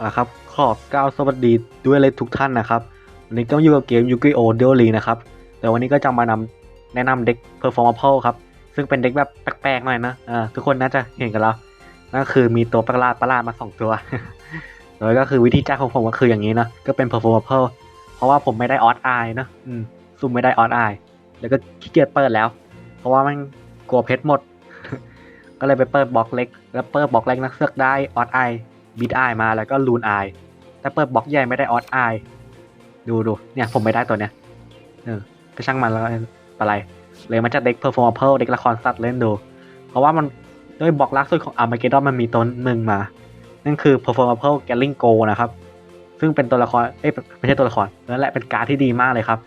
อ่าครับขอบก้าวสวัสดีด้วยเลยทุกท่านนะครับ วันนี้ก็อยู่กับเกมยูกิโอเดลลีนะครับ แต่วันนี้ก็จะมานำแนะนำเด็ก Performable ครับ ซึ่งเป็นเด็กแบบแปลกๆหน่อยนะอ่าทุกคนน่าจะเห็นกันแล้วนั่นคือมีตัวประหลาดประหลาดมาสองตัวโดยก็คือวิธีจ้างของผมก็คืออย่างนี้นะ ก็เป็น Performable เพราะว่าผมไม่ได้ออสไอนะอืมซุ่มไม่ได้ออสไอแล้วก็ขี้เกียจเปิดแล้ว เพราะว่ามันกลัวเพชรหมด ก็เลยไปเปิดบล็อกเล็ก แล้วเปิดบล็อกเล็กนักเสือกได้ออสไอ บิดไอมาแล้วก็ลูนไอแต่เปิดบล็อกใหญ่ไม่ได้ออสไอดูดูเนี่ยผมไม่ได้ตัวเนี้ยเออก็ช่างมันแล้วอะไรเลยมาจากเด็กเพอร์ฟอร์มเพลเด็กละครสัตว์เล่นดู เพราะว่ามันด้วยบล็อกลักสุดของอาร์มาเกดอนมันมีตัวหนึ่งมา นั่นคือ performable Galling Go นะครับ ซึ่งเป็นตัวละคร เอ้ยไม่ใช่ตัวละครนั่นแหละเป็นการ์ดที่ดีมากเลยครับ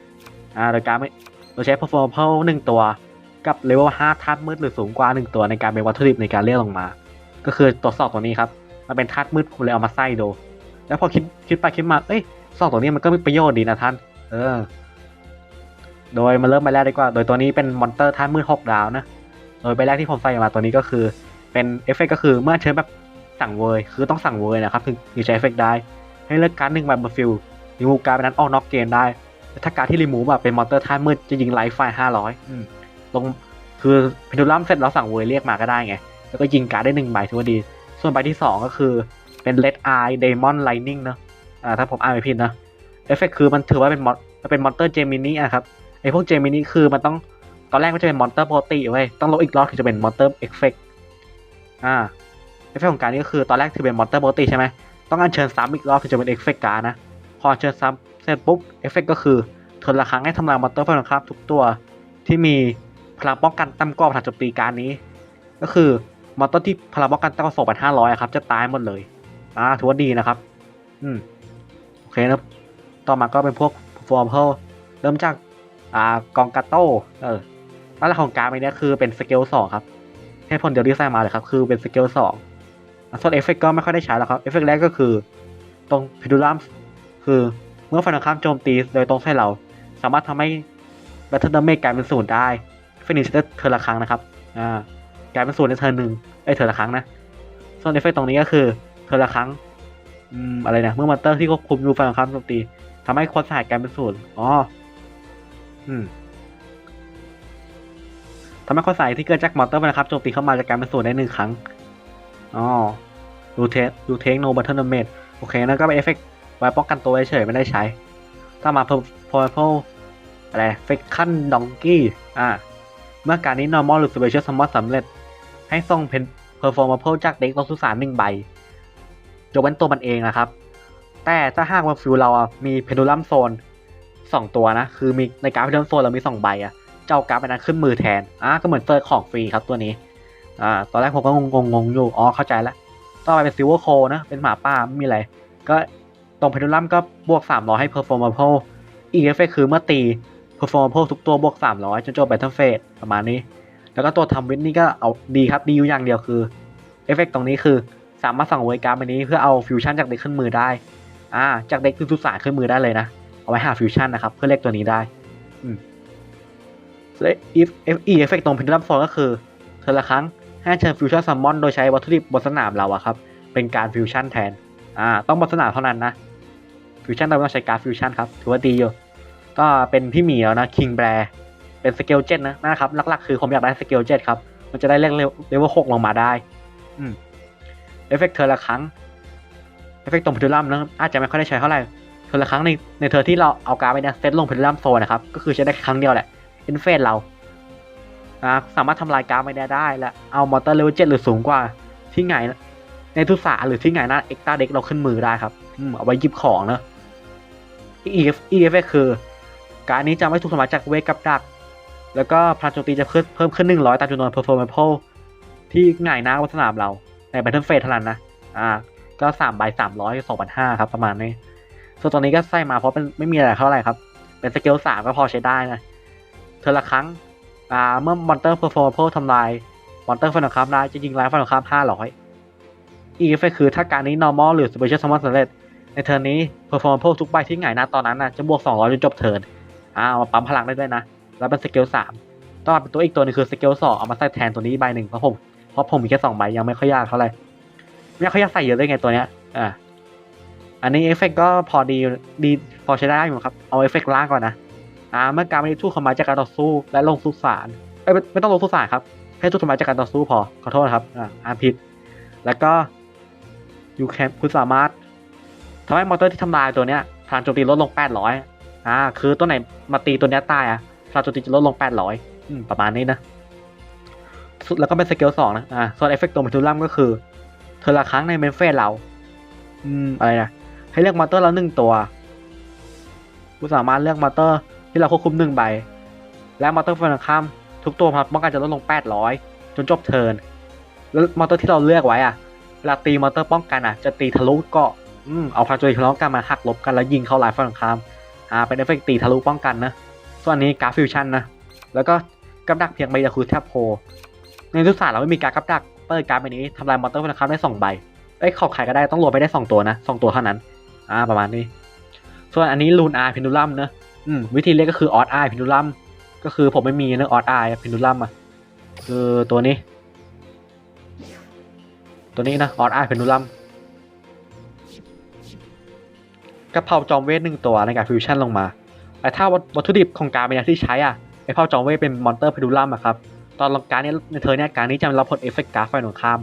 อ่าโดยการไม่เราใช้ performable หนึ่งตัว กับเลเวล5ธาตุมืดหรือสูงกว่า 1 ตัวในการเป็นวัตถุดิบในการเรียกลงมา ก็คือตัวสอบตัวนี้ครับ มันเป็นธาตุมืดผมเลยเอามาใส่ดู แล้วพอคิดคิดไปคิดมาเอ้ยสองตัวนี้มันก็มีประโยชน์ดีนะท่าน เออ โดยมาเริ่มใบแรกดีกว่า โดยตัวนี้เป็นมอนเตอร์ธาตุมืด6ดาวนะ โดยใบแรกที่ผมใส่มาตัวนี้ก็คือ เป็นเอฟเฟกก็คือเมื่อเชิญแบบสั่งเวยคือต้องสั่งเวยนะครับถึงถึงใช้เอฟเฟกได้ ให้เลือกการ์ดหนึ่งใบบนฟิลรีมูฟการ์ดไปนั้นออกนอกเกณฑ์ได้แต่ถ้าการ์ดที่รีมูฟแบบเป็นมอนเตอร์ท่ามืดจะยิงไลฟ์ไฟห้าร้อยลงคือเพนดูลัมเสร็จแล้วสั่งเวยเรียกมาก็ได้ไง แล้วก็ยิงการ์ดได้หนึ่งใบถือว่าดี ส่วนใบที่สองก็คือเป็นเลดไอเดมอนไลนิ่งเนอะอ่าถ้าผมอ่านไม่ผิดนะเอฟเฟกคือมันถือว่าเป็นมอนมันเป็นมอนเตอร์เจมินี่อะครับไอพวกเจมินี่คือมันต้องตอนแรกมันจะเป็นมอนเตอร์ปกติเว้ยต้องลดอีกรอบถึงจะเป็นมอนเตอร์เอฟเฟกอ่าเอฟเฟกของการนี้ก็คือตอนแรกถือเป็นมอนเตอร์ปกติใช่ไหมต้องอัญเชิญซ้ำอีกรอบถึงจะเป็นเอฟเฟกการนะพออัญเชิญซ้ำเสร็จปุ๊บเอฟเฟกก็คือเทิร์นละครั้งให้ทำลายมอนเตอร์ฝั่งตรงข้ามทุกตัวที่มีพลังป้องกันต่ำกว่าพลังโจมตีการนี้ ก็คือ มอนเตอร์ที่พลังป้องกันต่ำกว่าสองพันห้าร้อยครับ จะตายหมดเลย อ่าถือว่าดีนะครับ อืม โอเคนะต่อมาก็เป็นพวกฟอร์มเพลเริ่มจาก อ่ากองกาโต้เออแล้วของการไปเนี้ยคือเป็นสเกลสองครับ ให้ผลเดียวที่ใส่มาเลยครับ คือเป็นสเกลสองส่วนเอฟเฟกก็ไม่ค่อยได้ใช้แล้วครับ เอฟเฟกแรกก็คือ ตรงพิดูลัมคือเมื่อฝ่ายตรงข้ามโจมตีโดยตรงใส่เรา สามารถทำให้แบตเทิลดาเมจกลายเป็นศูนย์ได้ฟินิชได้เทอร์ละครั้งนะครับ อ่า กลายเป็นศูนย์ในเทิร์นหนึ่งไอ้ยเทอร์ละครั้งนะส่วนเอฟเฟกตรงนี้ก็คือเทอร์ละครั้งอืมอะไรนะเมื่อมอนเตอร์ที่ควบคุมอยู่ฝ่ายตรงข้ามโจมตีทำให้คนสหายกลายเป็นศูนย์อ๋ออืมทำให้ข้อสายที่เกิดจากมอนเตอร์นะครับโจมตีเข้ามาจากการเป็นส่วนได้หนึ่งครั้งอ๋อดูเทสดูเทคโนบัตเทิลเมดโอเคนั่นก็เป็นเอฟเฟกต์ไว้ป้องกันตัวเฉยๆไม่ได้ใช้ ถ้ามาเพอร์พอร์พอะไรเฟกคันดองกี้อ่าเมื่อการนี้ normal หรือ special summon สำเร็จ ให้ส่งเพนเพอร์ฟอร์มเพลจากเด็กลงสุสานหนึ่งใบยกเว้นตัวมันเองนะครับ แต่ถ้าหากว่าฟิวเราอะมีเพนดูลัมโซนสองตัวนะ คือมีในการเพนดูลัมโซนเรามีสองใบอะเจ้าการ์ดไปนั้นขึ้นมือแทนอะก็เหมือนเฟิร์ของฟรีครับตัวนี้อ่าตอนแรกผมก็งงงงอยู่อ๋อเข้าใจแล้วต่อไปเป็นซิลเวอร์โคนะ เป็นหมาป่าไม่มีอะไร ก็ตรงเพนดูลัมก็บวก 300 ให้ performable อีกเอฟเฟกคือเมื่อตี performable ทุกตัวบวก 300 จนจบ battle phase ประมาณนี้ แล้วก็ตัวทำวินนี่ก็เอาดีครับดีอยู่อย่างเดียวคือเอฟเฟกตรงนี้คือสามารถสั่งเวการ์ดไปนี้เพื่อเอาฟิวชั่นจากเด็กขึ้นมือได้อ่าจากเด็กคือสุสานขึ้นมือได้เลยนะเอาไว้หาฟิวชั่นนะครับเพื่อเรียกตัวนี้ได้อืมและ if f e effect ตรง pendulum zone ก็คือเธอละครั้งให้เชิญฟิวชั่นซัมมอนโดยใช้วัตถุดิบบนสนามเราอะครับเป็นการฟิวชั่นแทนอ่าต้องบนสนามเท่านั้นนะฟิวชั่นเราต้องใช้การฟิวชั่นครับถือว่าดีอยู่ก็เป็นพี่หมีแล้วนะคิงแบร์ เป็นสเกลเจ็ดนะนะครับหลักๆคือผมอยากได้สเกลเจ็ดครับ มันจะได้เลเวลเลเวลหกลงมาได้ อืมเอฟเฟกเธอละครั้งเอฟเฟกตรงเพนดูลัมนะอาจจะไม่ค่อยได้ใช้เท่าไหร่เธอละครั้งในในเธอที่เราเอาการ์ดไปเนี่ยเซตลงเพนดูลัมโซนนะครับ ก็คือใช้ได้ครั้งเดียวแหละอินเฟสเราอ่าสามารถทำลายการ์ดไม่ได้ได้และเอามอเตอร์เลเวลเจ็ดหรือสูงกว่าที่ไงนะในทุกสาหรือที่ไงนะเอ็กตาเด็กเราขึ้นมือได้ครับอืมเอาไว้หยิบของเนอะอีเอฟอีเอฟคือ การนี้จะไม่ถูกสมัครจากเวกับดัก แล้วก็พลังโจมตีจะเพิ่มเพิ่มขึ้นหนึ่งร้อยตามจำนวน performable ที่ง่ายหน้าบนสนามเรา ใน Battle Phase เท่านั้นนะ อ่า ก็สามใบสามร้อยสองพันห้าครับ ประมาณนี้ ส่วนตัวนี้ก็ใส่มาเพราะเป็นไม่มีอะไรเท่าไหร่ครับ เป็นสเกลสามก็พอใช้ได้นะ เธอละครั้ง อ่า เมื่อมอนเตอร์เพอร์ฟอร์มทำลายมอนเตอร์ฟันของข้ามได้จะยิงไล่ฟันของข้ามห้าร้อยอีกเฟเฟกคือถ้าการนี้ normal หรือ special summon สำเร็จ ในเทิร์นนี้ perform ทุกใบที่หงายหน้าตอนนั้นนะจะบวก200จนจบเทิร์น อ่าเอามาปั๊มพลังได้ด้วยนะ แล้วเป็นสเกลสามต่อมาเป็นตัวอีกตัวหนึงคือสเกลสองเอามาใส่แทนตัวนี้ใบหนึ่งเพราะผมเพราะผมมีแค่สองใบยังไม่ค่อยยากเท่าไหร่ไม่ค่อยยากใส่เยอะได้ไงตัวเนี้ยอ่าอันนี้เอฟเฟกต์ก็พอดีดีพอใช้ได้อยู่ครับเอาเอฟเฟกต์ล่างก่อนนะอ่าเมื่อการไม่ได้ทู่เข้ามาจากการต่อสู้และลงสุสานเอ้ยไม่ต้องลงสุสานครับแค่ทู่เข้ามาจากการต่อสู้พอขอโทษครับอ่าอ่านผิด แล้วก็ยูแคนคุณสามารถทำให้มอเตอร์ที่ทำลายตัวเนี้ยพลังโจมตีลดลง 800 อ่า คือตัวไหนมาตีตัวเนี้ยตายอะ พลังโจมตีจะลดลง 800อืมประมาณนี้นะสุดแล้วก็เป็นสเกลสองนะ อ่า ส่วนเอฟเฟกต์ตัวเมทูลัมก็คือ เธอละครั้งในเมนเฟสเรา อืม อะไรนะ ให้เลือกมอเตอร์แล้วหนึ่งตัวคุณสามารถเลือกมอเตอร์ที่เราควบคุมหนึ่งใบ และมอเตอร์ฝั่งตรงข้ามทุกตัวครับป้องกันจะลดลง 800 จนจบเทิร์น แล้วมอเตอร์ที่เราเลือกไว้อะเวลาตีมอเตอร์ป้องกันอะ จะตีทะลุเกาะ อืม เอาพลังโจมตีทะลุกันมาหักลบกันแล้วยิงเข้าลายฝั่งตรงข้าม อ่า เป็นเอฟเฟกต์ตีทะลุป้องกันนะ ส่วนนี้การฟิวชั่นนะ แล้วก็กับดักเพียงใบเดียวคือแทบโพ ในทุกศาสตร์เราไม่มีการกับดักเปิดการดใบนี้ทำลายมอเตอร์ฝั่งตรงข้ามได้สองใบไอ้ยขอบใครก็ได้ต้องรวมไปได้สองตัวนะสองตัวเท่านั้น อ่าประมาณนี้ ส่วนอันนี้ลูนอาร์พินูลัมเนอะอืมวิธีเรียกก็คือออสไอพินูลัมก็คือผมไม่มีเนอะออสไอพินูลัมอะคือตัวนี้ ตัวนี้นะออสไอพินูลัมกระเพราจอมเวทหนึ่งตัวในการฟิวชั่นลงมา แต่ถ้าวัตถุดิบของการเป็นอย่างที่ใช้อะไอเผาจอมเวทเป็นมอนเตอร์เพินูลัมอะครับตอนลงการเนี้ยในเธอเนี่ยการนี้จะรับผลเอฟเฟกต์การ์ดไฟหนงข้าม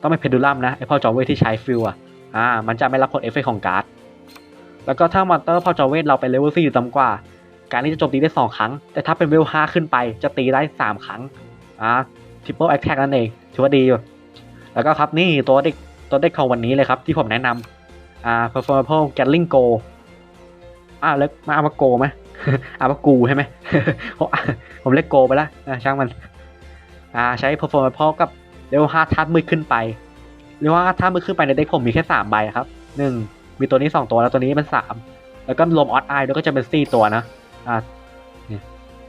ต้องเป็นเพดูลัมนะไอเผาจอมเวทที่ใช้ฟิลอะอ่ามันจะไม่รับผลเอฟเฟกต์ของการ์ดแล้วก็ถ้ามอนเตอร์เผาจอมเวทเราเป็นเลเวล4หรือต่ำกว่า การนี้จะโจมตีได้สองครั้ง แต่ถ้าเป็นเลเวล5ขึ้นไปจะตีได้สามครั้งอ่าทิปเปิลแอคแท็กนั่นเองถือว่าดีอยู่แล้วก็ครับนี่ตัวเด็กตัวเด็กของวันนี้เลยครับที่ผมแนะนำอ่า performable gatling go อ่าเล็กมาเอามาโกไหมเอามากูใช่ไหมผมผมเรียกโกไปแล้วอ่าช่างมัน อ่าใช้ performable กับเลเวล5ทัดมืดขึ้นไปเรียกว่าถ้ามือขึ้นไปในเด็กผมมีแค่สามใบครับหนึ่งมีตัวนี้สองตัวแล้วตัวนี้เป็นสามแล้วก็รวมออสไอด้วยก็จะเป็นสี่ตัวนะอ่านี่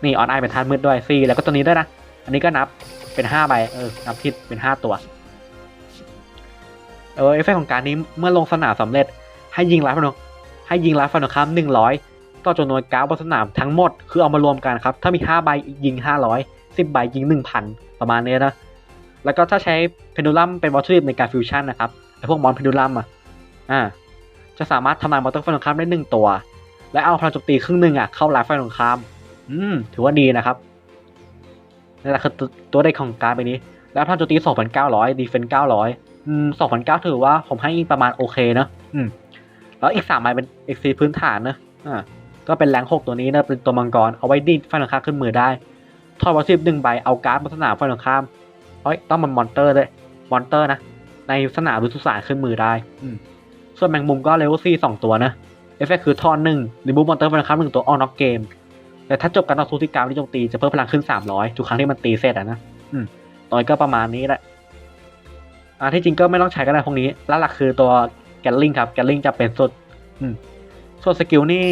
นี่ออสไอเป็นธาตุมืดด้วยสี่แล้วก็ตัวนี้ด้วยนะ อันนี้ก็นับเป็นห้าใบเออนับผิดเป็นห้าตัว เออเอฟเฟกต์ของการนี้เมื่อลงสนามสำเร็จให้ยิงไลฟ์ฟัน ให้ยิงไลฟ์ฟันข้ามหนึ่งร้อยต่อจำนวนการ์ดบนสนามทั้งหมด คือเอามารวมกันครับ ถ้ามีห้าใบยิงห้าร้อยสิบใบยิงหนึ่งพันประมาณนี้นะ แล้วก็ถ้าใช้เพนดูลัมเป็นวัตถุดิบในการฟิวชั่นนะครับไอพวกมอนเพนดูลัมอะอ่าจะสามารถทำลายมอเตอร์ฝั่งตรงข้ามได้หนึ่งตัว และเอาพลังโจมตีครึ่งหนึ่งอะเข้าไลฟ์ฝั่งตรงข้าม อืมถือว่าดีนะครับนี่แหละคือตัวตัวเด็กของการไปนี้ แล้วพลังโจมตี 2,900ดีเฟนส์900อืม2,900ถือว่าผมให้ประมาณโอเคนะอืม แล้วอีกสามใบเป็นเอ็กซีพื้นฐานเนอะอ่าก็เป็นแรงหกตัวนี้นะเป็นตัวมังกรเอาไว้ดีดฝั่งตรงข้ามขึ้นมือได้ทอดวัตถุดิบหนึ่งใบเอาการ์ดบนสนามฝั่งตรงข้ามเอ้ยต้องมันมอนเตอร์ด้วยมอนเตอร์นะในสนามหรือสุสานขึ้นมือได้อืมส่วนแมงมุมก็เลเวลซีสองตัวนะเอฟเฟกคือทอนหนึ่งรีมูฟมอนเตอร์เป็นครั้งหนึ่งตัวออนน็อกเกม แต่ถ้าจบการต่อสู้ที่การที่โจมตีจะเพิ่มพลังขึ้น300ทุกครั้งที่มันตีเสร็จอะนะอืมตอนก็ประมาณนี้แหละอ่าที่จริงก็ไม่ต้องใช้ก็ได้พวกนี้แล้วหลักคือตัว แกลลิงครับแกลลิงจะเป็นสุดอืมส่วนสกิลนี่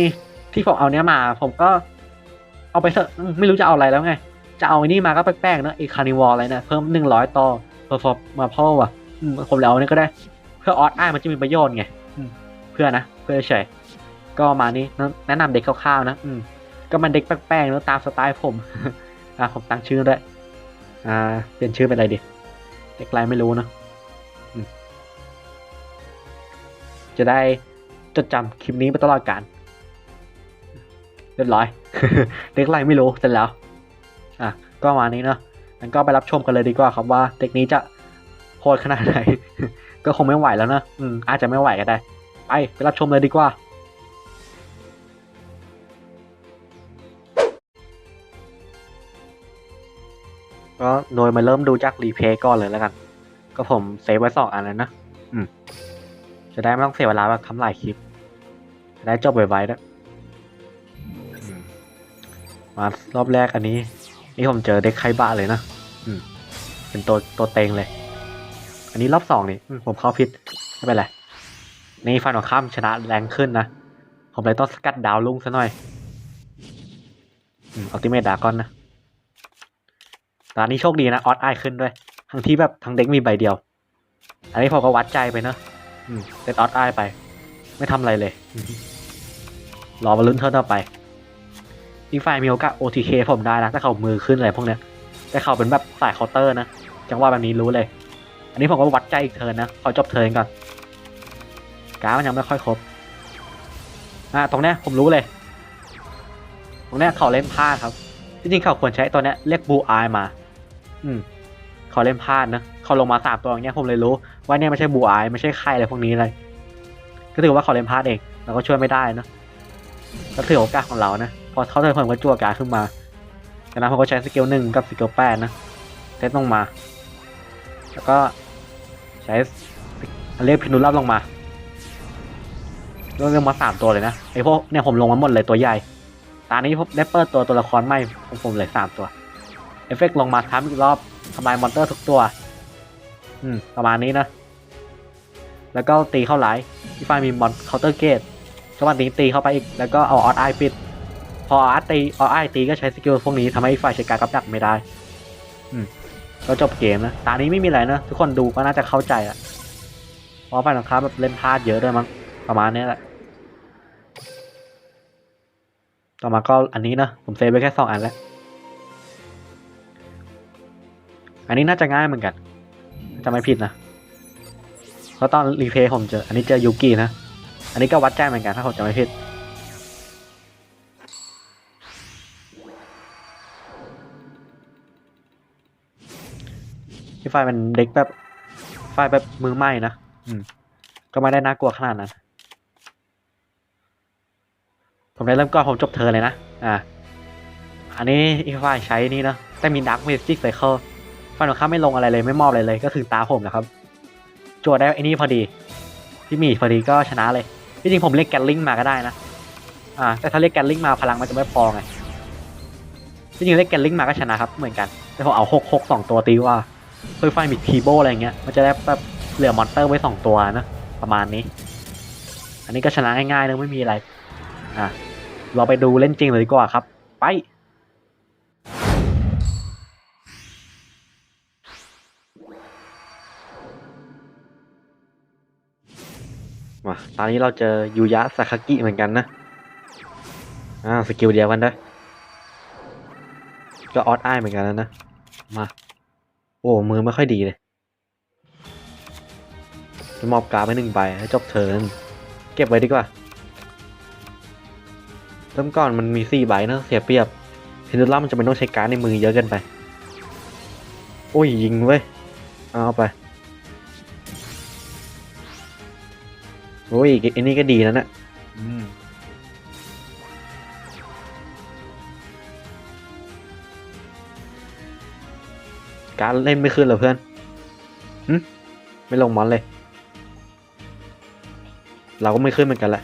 ที่ผมเอาเนี้ยมา ผมก็เอาไปเถอะไม่รู้จะเอาอะไรแล้วไง จะเอาไอ้นี่มาก็แปลกๆเนอะไอคาร์นิวอลอะไรนะเพิ่มหนึ่งร้อยต่อเพอร์ฟอร์มาพ่อว่ะอืมผมแล้วนี่ก็ได้ เพื่อออสไอมันจะมีประโยชน์ไงเพื่อนะ เพื่อเฉยก็มานี้แนะนำเด็กคร่าวๆนะอืมก็มันเด็กแปลกๆเนอะตามสไตล์ผมอ่าผมตั้งชื่อด้วยอ่าเปลี่ยนชื่อเป็นอะไรดีเด็กไรไม่รู้เนะ จะได้จดจำคลิปนี้ไปตลอดกาลเรียบร้อยเด็กไรไม่รู้เสร็จแล้ว อะ ก็มานี้เนาะงั้นก็ไปรับชมกันเลยดีกว่าครับว่าเด็กนี้จะโหดขนาดไหน ก็คงไม่ไหวแล้วนะอืมอาจจะไม่ไหวก็ได้ ไปไปรับชมเลยดีกว่าก็โดยมาเริ่มดูจากรีเพย์ก่อนเลยแล้วกัน ก็ผมเซฟไว้สองอันแล้วนะ อืม จะได้ไม่ต้องเสียเวลาแบบทำหลายคลิป จะได้จบไวๆด้วยอืมมารอบแรกอันนี้ นี่ผมเจอเด็กไคบ้าเลยนะอืมเป็นตัวตัวเต็งเลย อันนี้รอบสองนี่อืมผมเข้าผิดไม่เป็นไรนี่ฟันของข้ามชนะแรงขึ้นนะ ผมเลยต้องสกัดดาวลุ่งซะหน่อยอืมอัลติเมทดากอนนะตอนนี้โชคดีนะ ออสไอขึ้นด้วย ทั้งที่แบบทั้งเด็กมีใบเดียว อันนี้ผมก็วัดใจไปเนอะ อืมเป็นออสไอไป ไม่ทำอะไรเลยอืมรอมาลุ้นเท่าต่อไป อีกฝ่ายมีโอกาส OTK ผมได้นะถ้าเขามือขึ้นอะไรพวกเนี้ยแต่เขาเป็นแบบสายเคาน์เตอร์นะ จังหวะแบบนี้รู้เลย อันนี้ผมก็วัดใจอีกเทิร์นนะขอจบเทิร์นก่อนการ์ดมันยังไม่ค่อยครบอ่าตรงเนี้ยผมรู้เลย ตรงเนี้ยเขาเล่นพลาดครับ จริงๆเขาควรใช้ตัวเนี้ยเรียกบูอายมา อืมเขาเล่นพลาดนะ เขาลงมาสามตัวอย่างเงี้ยผมเลยรู้ว่าเนี่ยไม่ใช่บูอายไม่ใช่ใครอะไรพวกนี้เลย ก็ถือว่าเขาเล่นพลาดเองเราก็ช่วยไม่ได้นะก็ถือโอกาสของเรานะพอเขาเทิร์นผมก็จั่วการขึ้นมาจากนั้นผมก็ใช้สกิลหนึ่งกับสกิลแปดนะเซตลงมา แล้วก็ใช้เรียกพินุรับลงมาเรื่องมาสามตัวเลยนะไอพวกเนี่ยผมลงมาหมดเลยตัวใหญ่ตอนนี้ผมได้เปิดตัวตัวละครใหม่ของผมเลยสามตัว เอฟเฟกต์ลงมาทับอีกรอบทำลายมอนเตอร์ทุกตัว อืม ประมาณนี้นะ แล้วก็ตีเข้าไหลที่ไฟมีมอนเคาน์เตอร์เกตจังหวะนี้ตีเข้าไปอีก แล้วก็เอาออสไอปิด พออาร์ตตีออสไอตีก็ใช้สกิลพวกนี้ทำให้อีกฝ่ายใช้การกับดักไม่ได้ อืม ก็จบเกมนะตอนนี้ไม่มีอะไรนะ ทุกคนดูก็น่าจะเข้าใจอะเพราะฝ่ายตรงข้ามแบบเล่นพลาดเยอะด้วยมั้ง ประมาณนี้แหละ ต่อมาก็อันนี้นะ ผมเซฟไว้แค่สองอันแล้ว อันนี้น่าจะง่ายเหมือนกัน จะไม่ผิดนะเพราะตอนรีเพลย์ผมเจอ อันนี้เจอยูกินะ อันนี้ก็วัดใจเหมือนกันถ้าผมจะไม่ผิด ที่ไฟเป็นเด็กแบบไฟแบบมือใหม่นะ อืม ก็ไม่ได้น่ากลัวขนาดนั้น ผมได้เริ่มก่อนผมจบเธอเลยนะ อ่า อันนี้อีกฝ่ายใช้นี่นะ แต่มีดักเมจิกไซเคิล ฝ่ายของข้ามไม่ลงอะไรเลยไม่มอบอะไรเลย ก็ถึงตาผมนะครับโจทย์ได้ไอ้นี่พอดีพี่มีพอดีก็ชนะเลยที่จริงผมเรียกแกลลิงมาก็ได้นะอ่าแต่ถ้าเรียกแกลลิงมาพลังมันจะไม่พอไงที่จริงเรียกแกลลิงมาก็ชนะครับเหมือนกันแต่ผมเอาหกหกสองตัวตีว่าเพื่อไฟมีทีโบอะไรเงี้ยมันจะได้แบบเหลือมอนเตอร์ไว้สองตัวนะประมาณนี้ อันนี้ก็ชนะง่ายๆนะไม่มีอะไรอะเราไปดูเล่นจริงเลยดีกว่าครับ ไป ตอนนี้เราเจอยูยะซาคากิเหมือนกันนะ อ่าสกิลเดียวกันได้ ก็ออสไอเหมือนกันแล้วนะ มา โอ้มือไม่ค่อยดีเลยจะมอบการ์ดไปหนึ่งใบให้จบเทิร์นเก็บไว้ดีกว่า เริ่มก่อนมันมีสี่ใบนะเสียเปรียบเทนดูล่ามันจะเป็นต้องใช้การ์ดในมือเยอะเกินไป โอ้ยยิงเว้ย เอาไป โอ้ยไอันนี้ก็ดีนะเนี่ยอืมการดเล่นไม่ขึ้นเหรอเพื่อนหึไม่ลงมอนเลย เราก็ไม่ขึ้นเหมือนกันแหละ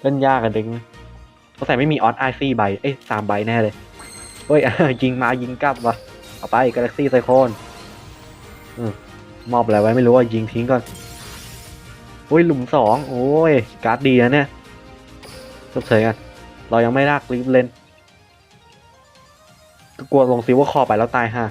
เล่นยากกันเด็กนะเขาใส่ไม่มีออสไอซี่ใบ เอ้ยสามใบแน่เลยเฮ้ยยิงมายิงกลับวะเอาไปกาแล็กซี่ไซโคนอืม มอบอะไรไว้ไม่รู้ว่ายิงทิ้งก่อนโอ้ยหลุมสองโอ้ยการ์ดดีนะเนี่ยจบเฉยกันเรายังไม่รากลิฟเลนก็กลัวลงซิวอร์คอไปแล้วตายฮะ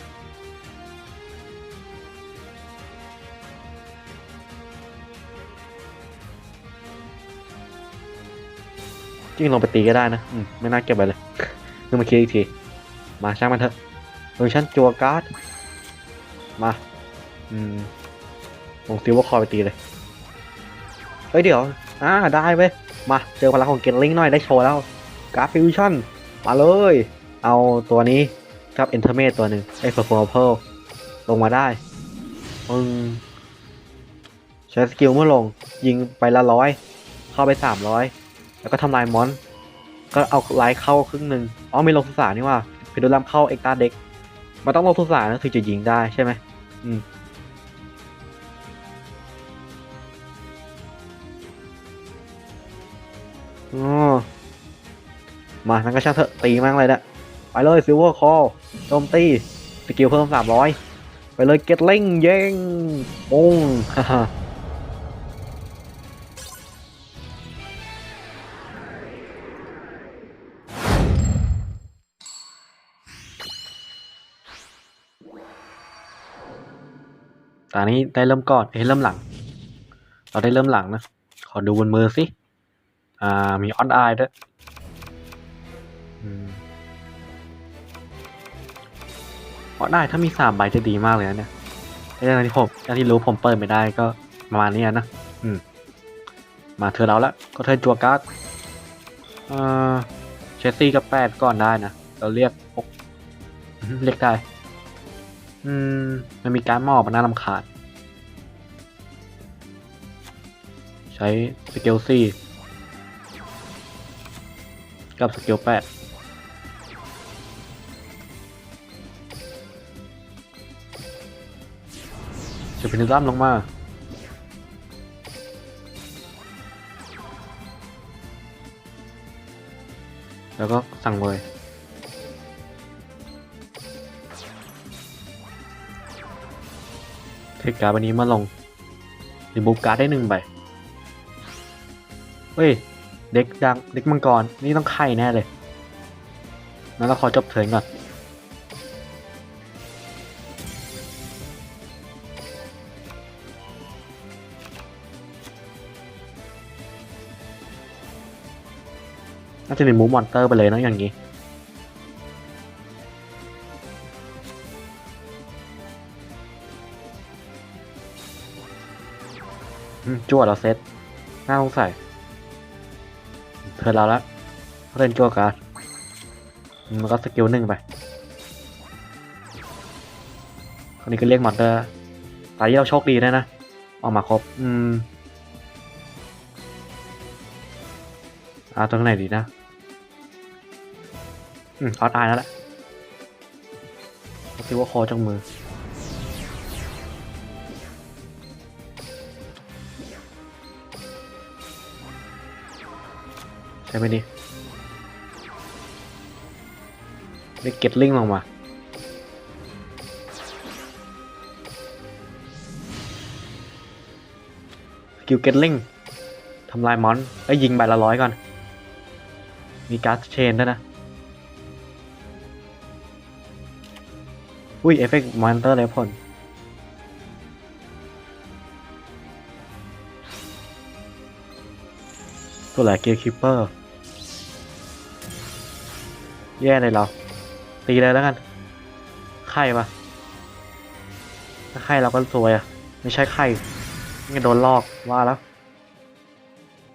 จริงลงไปตีก็ได้นะอืมไม่น่าเก็บไปเลยนึกมาคิดอีกที มาช่างมันเถอะเวอร์ชันจัวการ์ด มา อืมลงซิลเวอร์คอร์ไปตีเลย เฮ้ยเดี๋ยว อ่าได้เว้ย มาเจอพลังของเกตลิงหน่อยได้โชว์แล้วกร์ดฟิวชั่นมาเลย เอาตัวนี้กับเอนเทอร์เมตัวหนึ่งไอ้เฟอร์ฟอร์เพลลงมาได้มึงใช้สกิลเมื่อลง ยิงไปละร้อยเข้าไปสามร้อยแล้วก็ทำลายมอน ก็เอาไลท์เข้าครึ่งหนึ่งอ๋อมีลงสุสานนี่ว่าพิโดลัมเข้าเอ็กตาเด็กมันต้องลงสุสานนะถึงจะยิงได้ใช่ไหมอืม อ๋อมานั่นก็ช่างเถอะตีมั่งเลยนะไปเลยซิลเวอร์คอโจมตีสกิลเพิ่มสามร้อยไปเลยเก็ตเล่งเย้งปงฮ่าฮ่าตอนนี้ได้เริ่มก่อนเอ้ยเริ่มหลัง เราได้เริ่มหลังนะ ขอดูบนมือสิ อ่า มีออนไอด้วยออนไอถ้ามีสามใบจะดีมากเลยนะเนี่ยแต่อย่างที่ผมอย่างที่รู้ผมเปิดไม่ได้ก็ประมาณนี้นะ อืม มาเธอเราแล้วก็เธอจัวการ์ดเอ่อเชสซี่กับแปดก่อนได้นะ เราเรียกหกเรียกได้ อืม มันมีการดมอบมันน่ารำคาญ ใช้สเกลซี่ กับสเกลแปดจะเป็นร่ำลงมาแล้วก็สั่งเลยเทคการ์ดวันนี้มาลงรีบูฟการ์ดได้หนึ่งใบ เฮ้ย เด็กดังเด็กมังกร นี่ต้องไข่แน่เลยงั้นเราขอจบเทินก่อน น่าจะเป็นมูมอนเตอร์ไปเลยนะอย่างนี้จวดเราเซตน่าสงสัย เธอเราละเล่นจวการ์ดมันก็สกิลหนึ่งไปคราวนี้ก็เรียกมอนเตอร์ตายที่เราโชคดีนะนะ ออกมาครบ อืมเอาตรงไหนดีนะ อืมออดอายแล้วแหละคิดว่าคอจังมือ ใช่ไหมดิเรียกเก็ตลิงลงมาสกิลเก็ตลิงทำลายมอนไอ้ยิงใบละร้อยก่อน มีการ์ดเชนด้วยนะ อุ้ย เอฟเฟกต์มอนเตอร์เลยผลตัวไหนเกียร์คิปเปอร์ แย่เลยเรา ตีเลยแล้วกัน ไข่ปะถ้าไข่เราก็สวยอะ ไม่ใช่ไข่งั้นโดนลอกว่าแล้ว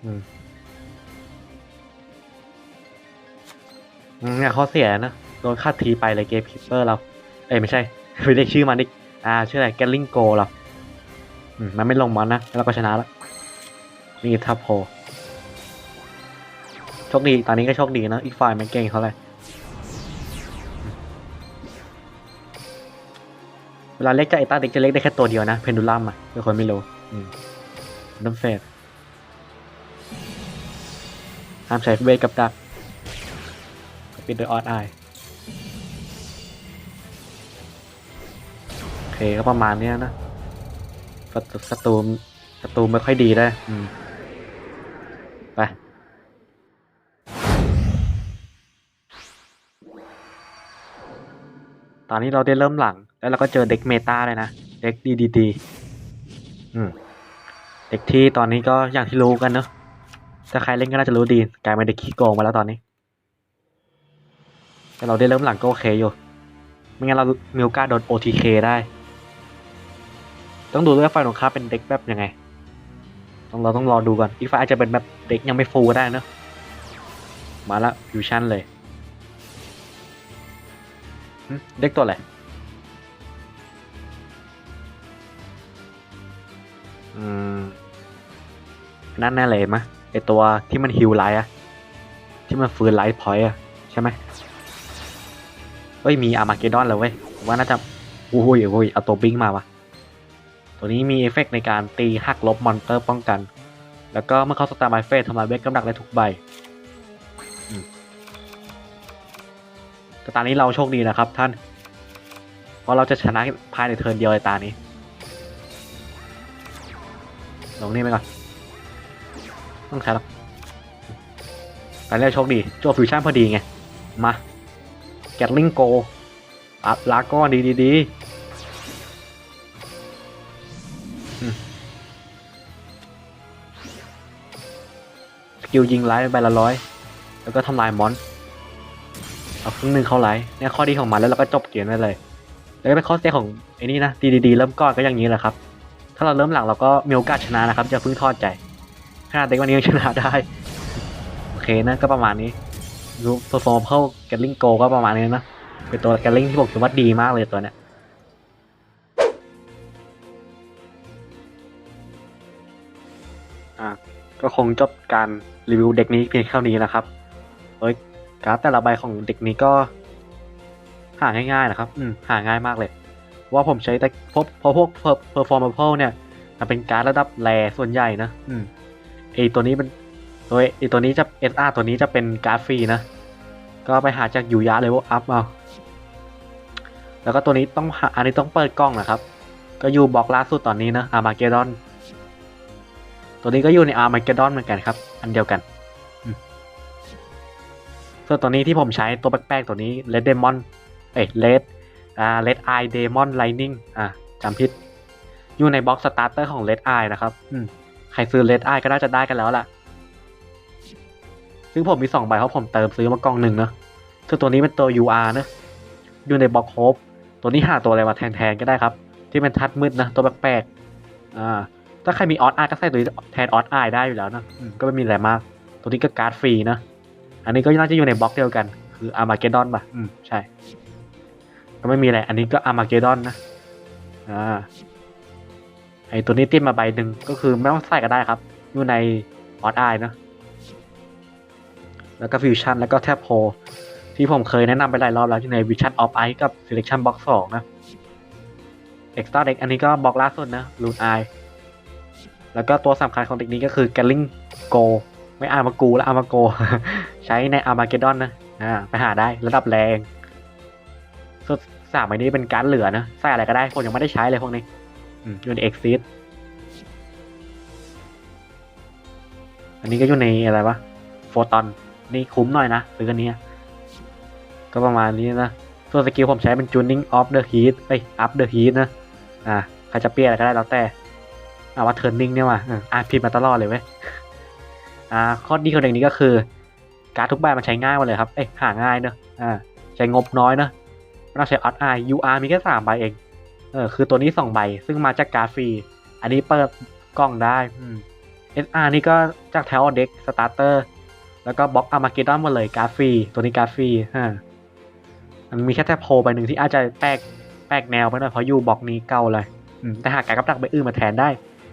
อืมเนี่ยข้อเสียนะ โดนค่าทีไปเลยเกมคิปเปอร์เรา เอ้ยไม่ใช่ไม่ได้ชื่อมันดิอ่า ชื่ออะไรแกลลิงโกเรา อืม มันไม่ลงมอนนะ แล้วเราก็ชนะแล้วนี่ทับโพโชคดี ตอนนี้ก็โชคดีนะ อีกฝ่ายมันเก่งเขาเลย ลาเล็กจากไอต้าเด็กจะเล็กได้แค่ตัวเดียวนะเพนดูลัมอะเพื่อคนไม่รู้น้ำเฟดห้ามใช้เวทกับดักปิดโดยออดไอโอเคก็ประมาณนี้นะศัตรูศัตรูศัตรูไม่ค่อยดีได้อืม ตอนนี้เราได้เริ่มหลัง แล้วเราก็เจอเด็กเมตาเลยนะ เด็กดีดีดีอืม เด็กที่ตอนนี้ก็อย่างที่รู้กันเนอะถ้าใครเล่นก็น่าจะรู้ดี กลายเป็นเด็กขี้โกงมาแล้วตอนนี้ แต่เราได้เริ่มหลังก็โอเคอยู่ ไม่งั้นเรามีโอกาสโดน OTK ได้ ต้องดูด้วยว่าฝ่ายตรงข้าเป็นเด็กแบบยังไง ต้องเราต้องรอดูก่อน อีกฝ่ายอาจจะเป็นแบบเด็กยังไม่ฟูลก็ได้เนอะมาละฟิวชั่นเลย เด็กตัวอะไรอืมนั่นแน่เลยมะไอตัวที่มันฮิวไลท์อะที่มันฟื้นไลท์พอยต์อะใช่ไหมเฮ้ยมีอาร์มาเกดอนแล้วเว้ยผมว่าน่าจะโอ้ยโอ้ยเอาตัวบิงมาวะตัวนี้มีเอฟเฟกต์ในการตีหักลบมอนเตอร์ป้องกัน แล้วก็เมื่อเขาสตาร์ไมเฟสทำลายเวทกำลังได้ทุกใบ แต่ตอนนี้เราโชคดีนะครับท่าน เพราะเราจะชนะภายในเทิร์นเดียวในตานี้ ลงนี่ไปก่อน ต้องใช้หรอกไปเรื่อยโชคดีโจฟิวชั่นพอดีไง มาแกตลิงโกอัพลาก้อนดีดีดีสกิลยิงไลท์ใบละร้อย แล้วก็ทำลายมอน เอาครึ่งหนึ่งเข้าไลท์เนี่ยข้อดีของมันแล้วเราก็จบเกมได้เลย แล้วก็เป็นข้อเสียของไอ้นี่นะดีดีๆเริ่มก้อนก็อย่างนี้แหละครับ ถ้าเราเริ่มหลังเราก็มีโอกาสชนะนะครับจะเพิ่งทอดใจขนาดเด็กวันนี้ยังชนะได้ โอเคนะก็ประมาณนี้รูป performable gatling go ก็ประมาณนี้นะเป็นตัว gatling ที่ผมคิดว่าดีมากเลยตัวเนี้ยอะก็คงจบการรีวิวเด็กนี้เพียงเท่านี้นะครับเอ้ย การ์ดแต่ละใบของเด็กนี้ก็ หาง่ายๆนะครับ อืม หาง่ายมากเลย ว่าผมใช้แต่พบพอพวก per- performable เนี่ย มันเป็นการดระดับแรส่วนใหญ่นะ อืมไอตัวนี้เป็นตัวไอตัวนี้จะ SR ตัวนี้จะเป็นการ์ดฟรีนะ ก็ไปหาจากยูยะเลเวลอัพเอา แล้วก็ตัวนี้ต้องหาอันนี้ต้องเปิดกล้องนะครับ ก็อยู่บล็อกล่าสุดตอนนี้นะอาร์มาเกดอน ตัวนี้ก็อยู่ในอาร์มาเกดอนเหมือนกันครับ อันเดียวกัน ส่วนตัวนี้ที่ผมใช้ตัวแปลกๆตัวนี้เลดเดมอนเอ้ยเลดอ่าเลดไอเดมอนไลนิ่งอ่าจำผิด อยู่ในบ็อกสตาร์เตอร์ของเลดไอนะครับ อืม ใครซื้อเลดไอก็น่าจะได้กันแล้วล่ะ ซึ่งผมมีสองใบเพราะผมเติมซื้อมากองหนึ่งเนอะซึ่งตัวนี้เป็นตัว UR เนอะอยู่ในบ็อกโฮปตัวนี้หาตัวอะไรมาแทนๆก็ได้ครับ ที่เป็นทัดมืดนะตัวแปลกๆอ่าถ้าใครมีออสไอก็ใส่ตัวนี้แทนออสไอได้อยู่แล้วนะก็ไม่มีอะไรมาก ตัวนี้ก็การ์ดฟรีนะ อันนี้ก็น่าจะอยู่ในบล็อกเดียวกัน คืออาร์มาเกดอนป่ะ อืม ใช่ ก็ไม่มีอะไร อันนี้ก็อาร์มาเกดอนนะ อ่า ไอตัวนี้ติดมาใบหนึ่งก็คือไม่ต้องใส่ก็ได้ครับ อยู่ในออสไอนะแล้วก็ฟิวชั่นแล้วก็แทบโพที่ผมเคยแนะนำไปหลายรอบแล้วอยู่ใน Vision of Ice กับ Selection Box 2 นะ Extra Deck อันนี้ก็บล็อกล่าสุดนะ Rune Eye แล้วก็ตัวสำคัญของเด็กนี้ก็คือ Galling Go ไม่อามากูแล้วอามาโก ใช้ใน Armageddon นะอ่าไปหาได้ระดับแรงส่วนสามใบนี้เป็นการดเหลือนะใส่อะไรก็ได้ผมยังไม่ได้ใช้เลยพวกนี้อืมอยู่ใน Exit อันนี้ก็อยู่ในอะไรวะโฟตอนนี่คุ้มหน่อยนะซื้ออันเนี้ยก็ประมาณนี้นะส่วนสกิลผมใช้เป็น tuning of the heat เอ้ย up the heat นะอ่าใครจะเปลี่ยนอะไรก็ได้แล้วแต่อ่าว่า turning เนี่ยว่ะเอออ่านผิดมาตลอดเลยเว้ย อ่าข้อดีของเด็กนี้ก็คือ การดทุกใบมันใช้ง่ายหมดเลยครับ เอ้ยหาง่ายเนอะอ่าใช้งบน้อยเนอะไม่ต้องใช้ออดไอ UR มีแค่สามใบเอง เออคือตัวนี้สองใบ ซึ่งมาจากการดฟรี อันนี้เปิดกล้องได้อืม SR นี่ก็จากแถวเด็กสตาร์เตอร์แล้วก็บล็อกอามาเกดอนหมดเลยการดฟรี ตัวนี้การดฟรีฮะมันมีแค่แทบโพใบหนึ่งที่อาจจะแปลกแปลกแนวไปหน่อยเพราะอยู่บล็อกนี้เก่าเลยแต่หากการกับดักใบอื่นมาแทนได้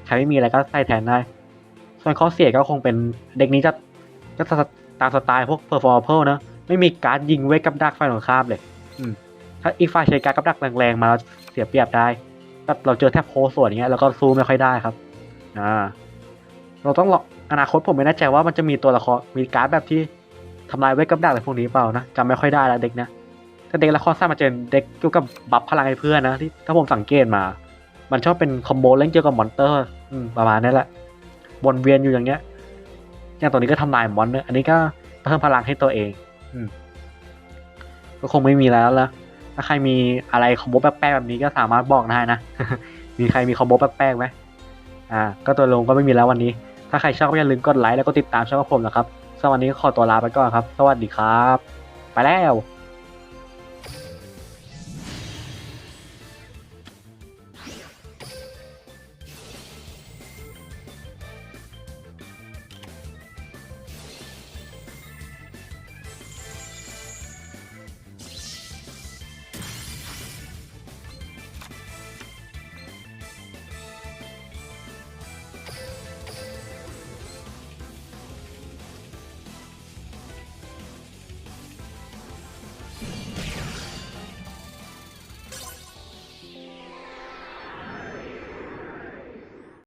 ใครไม่มีอะไรก็ใส่แทนได้ ส่วนข้อเสียก็คงเป็นเด็กนี้จะจะตามสไตล์พวก performable นะไม่มีการดยิงเวกับดักฝ่ายตรงข้ามเลย อืมถ้าอีกฝ่ายใช้การดกับดักแรงๆมาเสียเปรียบได้แบบเราเจอแทบโพส่วนอย่างเงี้ยแล้วก็สู้ไม่ค่อยได้ครับ อ่า เราต้องรออนาคตผมไม่แน่ใจว่ามันจะมีตัวละครมีการ์ดแบบที่ทำลายเวกับดักอะไรพวกนี้เปล่านะจำไม่ค่อยได้แล้วเด็กนะถ้าเด็กละครสร้างมาเจอเด็กเกี่ยวกับบัฟพลังให้เพื่อนนะที่ถ้าผมสังเกตมา มันชอบเป็นคอมโบเล่นเกี่ยวกับมอนเตอร์ประมาณนี้แหละ วนเวียนอยู่อย่างเงี้ย อย่างตัวนี้ก็ทำลายมอนเนอร์อันนี้ก็เพิ่มพลังให้ตัวเอง อืมก็คงไม่มีแล้วละถ้าใครมีอะไรคอมโบแปลกๆแบบนี้ก็สามารถบอกได้นะ มีใครมีคอมโบแปลกๆไหมอ่า ก็ตัวลงก็ไม่มีแล้ววันนี้ ถ้าใครชอบก็อย่าลืมกดไลค์แล้วก็ติดตามช่องของผมนะครับสำหรับวันนี้ขอตัวลาไปก่อนครับ สวัสดีครับ ไปแล้ว